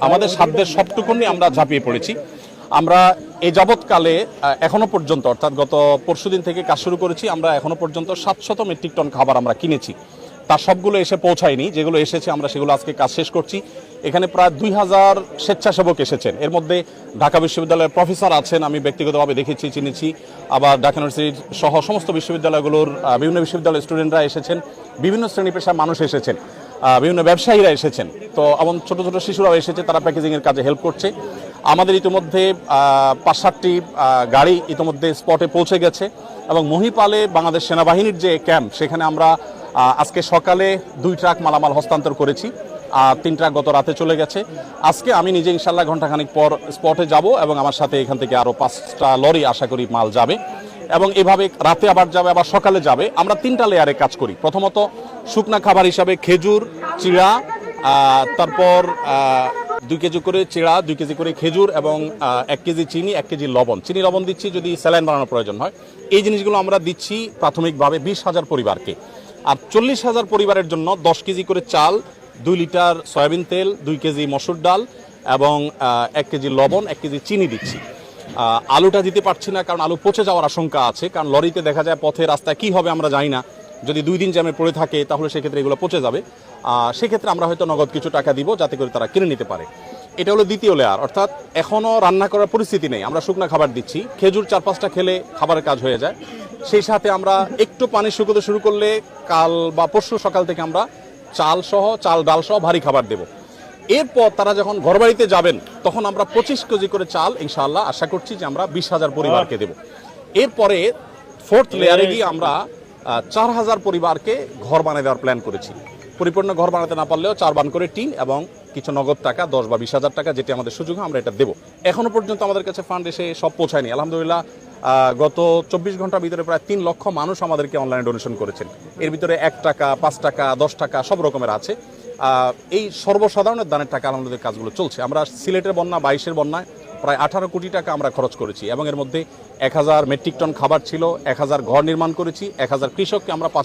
আমাদের সাধ্যের সবটুকু নিয়ে আমরা ঝাঁপিয়ে পড়েছি। আমরা এই যাবৎকালে এখনও পর্যন্ত, অর্থাৎ গত পরশুদিন থেকে কাজ শুরু করেছি, আমরা এখনও পর্যন্ত সাতশত মেট্রিক টন খাবার আমরা কিনেছি। তার সবগুলো এসে পৌঁছায়নি, যেগুলো এসেছে আমরা সেগুলো আজকে কাজ শেষ করছি। এখানে প্রায় দুই হাজার স্বেচ্ছাসেবক এসেছেন। এর মধ্যে ঢাকা বিশ্ববিদ্যালয়ের প্রফেসর আছেন, আমি ব্যক্তিগতভাবে দেখেছি, চিনেছি, আবার ঢাকা ইউনিভার্সিটি সহ সমস্ত বিশ্ববিদ্যালয়গুলোর বিভিন্ন বিশ্ববিদ্যালয়ের স্টুডেন্টরা এসেছেন, বিভিন্ন শ্রেণি পেশার মানুষ এসেছেন। বিভিন্ন ব্যবসায়ীরা এসেছেন। তো এমন ছোট ছোট শিশুরাও এসেছে, তারা প্যাকেজিংয়ের কাজে হেল্প করছে। আমাদের ইতিমধ্যে পাঁচ সাতটি গাড়ি ইতিমধ্যে স্পটে পৌঁছে গেছে এবং মহিপালে বাংলাদেশ সেনাবাহিনীর যে ক্যাম্প, সেখানে আমরা আজকে সকালে দুই ট্রাক মালামাল হস্তান্তর করেছি। আর তিন ট্রাক গত রাতে চলে গেছে। আজকে আমি নিজে ইনশাল্লাহ ঘন্টাখানিক পর স্পটে যাব এবং আমার সাথে এখান থেকে আরও পাঁচটা লরি, আশা করি মাল যাবে। এবং এভাবে রাতে আবার যাবে, আবার সকালে যাবে। আমরা তিনটা লেয়ারে কাজ করি। প্রথমত শুকনা খাবার হিসাবে খেজুর, চিড়া তারপর দুই কেজি করে চিড়া, দুই কেজি করে খেজুর এবং এক কেজি চিনি, এক কেজি লবণ। চিনি, লবণ দিচ্ছি যদি স্যালাইন বানানোর প্রয়োজন হয়। এই জিনিসগুলো আমরা দিচ্ছি প্রাথমিকভাবে বিশ হাজার পরিবারকে। আর চল্লিশ হাজার পরিবারের জন্য দশ কেজি করে চাল, দুই লিটার সয়াবিন তেল, দুই কেজি মসুর ডাল এবং এক কেজি লবণ, এক কেজি চিনি দিচ্ছি। আলুটা দিতে পারছি না, কারণ আলু পচে যাওয়ার আশঙ্কা আছে। কারণ লরিতে দেখা যায় পথে রাস্তায় কি হবে আমরা জানি না। যদি দুই দিন জ্যামে পড়ে থাকে, তাহলে সেক্ষেত্রে এগুলো পচে যাবে। সেক্ষেত্রে আমরা হয়তো নগদ কিছু টাকা দিব, যাতে করে তারা কিনে নিতে পারে। এটা হলো দ্বিতীয় লেয়ার অর্থাৎ এখনও রান্না করার পরিস্থিতি নেই। আমরা শুকনা খাবার দিচ্ছি। খেজুর চার পাঁচটা খেলে খাবারের কাজ হয়ে যায়। সেই সাথে আমরা একটু পানি শুকোতে শুরু করলে কাল বা পরশু সকাল থেকে আমরা চাল সহ চাল ডাল সহ ভারী খাবার দেবো। এরপর তারা যখন ঘরবাড়িতে যাবেন, তখন আমরা পঁচিশ কেজি করে চাল, ইনশাআল্লাহ আশা করছি যে আমরা বিশ হাজার পরিবারকে দেব। এরপরে ফোর্থ লেয়ারে গিয়ে আমরা চার হাজার পরিবারকে ঘর বানিয়ে দেওয়ার প্ল্যান করেছি। পরিপূর্ণ ঘর বানাতে না পারলেও চার বান করে টিন এবং কিছু নগদ টাকা, দশ বা বিশ হাজার টাকা যেটি আমাদের সুযোগ আমরা এটা দেবো। এখনও পর্যন্ত আমাদের কাছে ফান্ড এসে সব পৌঁছায়নি। আলহামদুলিল্লাহ গত চব্বিশ ঘণ্টার ভিতরে প্রায় তিন লক্ষ মানুষ আমাদেরকে অনলাইনে ডোনেশন করেছেন। এর ভিতরে এক টাকা, পাঁচ টাকা, দশ টাকা সব রকমের আছে। এই সর্বসাধারণের দানের টাকা আমাদের কাজগুলো চলছে। আমরা সিলেটের বন্যা, বাইশের বন্যায় প্রায় আঠারো কোটি টাকা আমরা খরচ করেছি এবং এর মধ্যে এক হাজার মেট্রিক টন খাবার ছিল, এক হাজার ঘর নির্মাণ করেছি, এক হাজার কৃষককে আমরা পাঁচ হাজার